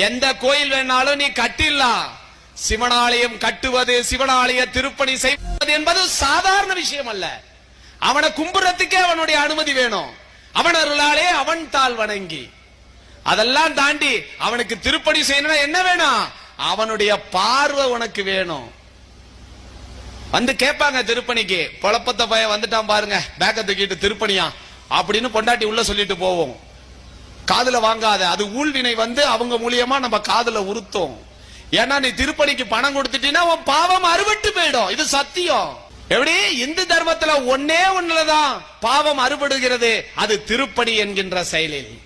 எந்த கோயில் வேணாலும் நீ கட்டிடலாம் சிவனாலயம் கட்டுவது சிவனாலய திருப்பணி செய்வது என்பது சாதாரண விஷயம் அல்ல. அவனை கும்புறத்துக்கே அவனுடைய அனுமதி வேணும். அவன் அருளாலே அவன் தாள் வணங்கி. அதெல்லாம் தாண்டி அவனுக்கு திருப்பணி செய்யணும்னா என்ன வேணும்? அவனுடைய பார்வை உனக்கு வேணும். வந்து கேட்பாங்க திருப்பணிக்கு. குழப்பத்தை பையன் வந்துட்டான் பாருங்க. பேக்க தூக்கிட்டு திருப்பணியா? அப்படின்னு பொண்டாட்டி உள்ள சொல்லிட்டு போவோம். காதுல வாங்காத. அது ஊழ்வினை வந்து அவங்க மூலியமா நம்ம காதுல உறுத்தும். ஏன்னா நீ திருப்பணிக்கு பணம் கொடுத்துட்டீங்கன்னா உன் பாவம் அறுபட்டு போயிடும். இது சத்தியம். எப்படி? இந்து தர்மத்துல ஒன்னே ஒண்ணுலதான் பாவம் அறுபடுகிறது. அது திருப்பணி என்கின்ற செயலில்.